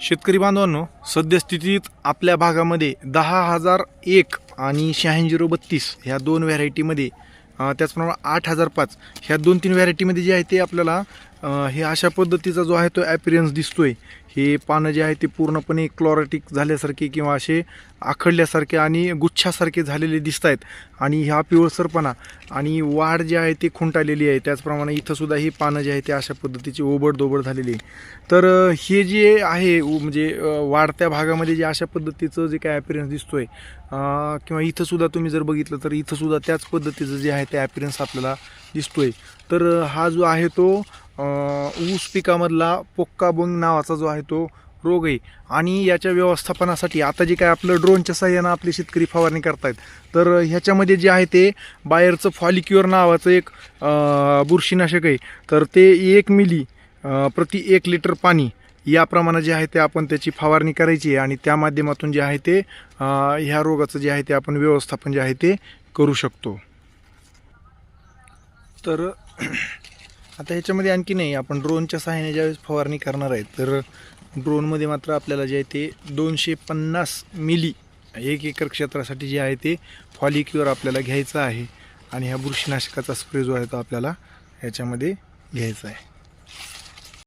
शेतकरी बांधवांनो सद्यस्थितीत आपल्या भागामध्ये दहा हजार एक आणि शहाऐंशी झिरो बत्तीस ह्या दोन व्हॅरायटीमध्ये त्याचप्रमाणे आठ हजार पाच ह्या दोन तीन व्हॅरायटीमध्ये जे आहे ते आपल्याला हे अशा पद्धतीचा जो आहे तो ॲपिरियन्स दिसतोय. हे पानं जे आहे ते पूर्णपणे क्लॉरेटिक झाल्यासारखे किंवा असे आखडल्यासारखे आणि गुच्छासारखे झालेले दिसत आहेत आणि ह्या पिवळसरपणा आणि वाढ जी आहे ती खुंटालेली आहे. त्याचप्रमाणे इथंसुद्धा ही पानं जी आहे ते अशा पद्धतीची ओबडदोबड झालेली आहे. तर हे जे आहे उ- म्हणजे वाढत्या भागामध्ये जे अशा पद्धतीचं जे काय ॲपिरियन्स दिसतोय किंवा इथंसुद्धा तुम्ही जर बघितलं तर इथंसुद्धा त्याच पद्धतीचं जे आहे ते ॲपिरियन्स आपल्याला दिसतोय. तर हा जो आहे तो ऊस पिकामधला पोक्का बोंग नावाचा जो आहे तो रोग आहे. आणि याच्या व्यवस्थापनासाठी आता जे काय आपलं ड्रोनच्या सहाय्यानं आपले शेतकरी फवारणी करतायत तर ह्याच्यामध्ये जे आहे ते बाहेरचं फॉलिक्युअर नावाचं एक बुरशीनाशक आहे. तर ते एक मिली प्रति एक लिटर पाणी या प्रमाणात जे आहे ते आपण त्याची फवारणी करायची आहे आणि त्या माध्यमातून जे आहे ते ह्या रोगाचं जे आहे ते आपण व्यवस्थापन जे आहे ते करू शकतो. तर आता ह्याच्यामध्ये आणखी नाही आपण ड्रोनच्या सहाय्याने ज्यावेळेस फवारणी करणार आहे तर ड्रोनमध्ये मात्र आपल्याला जे आहे ते दोनशे पन्नास मिली एक एकर क्षेत्रासाठी जे आहे ते फॉलिक्युअर आपल्याला घ्यायचं आहे. आणि ह्या बुरशीनाशकाचा स्प्रे जो आहे तो आपल्याला ह्याच्यामध्ये घ्यायचा आहे.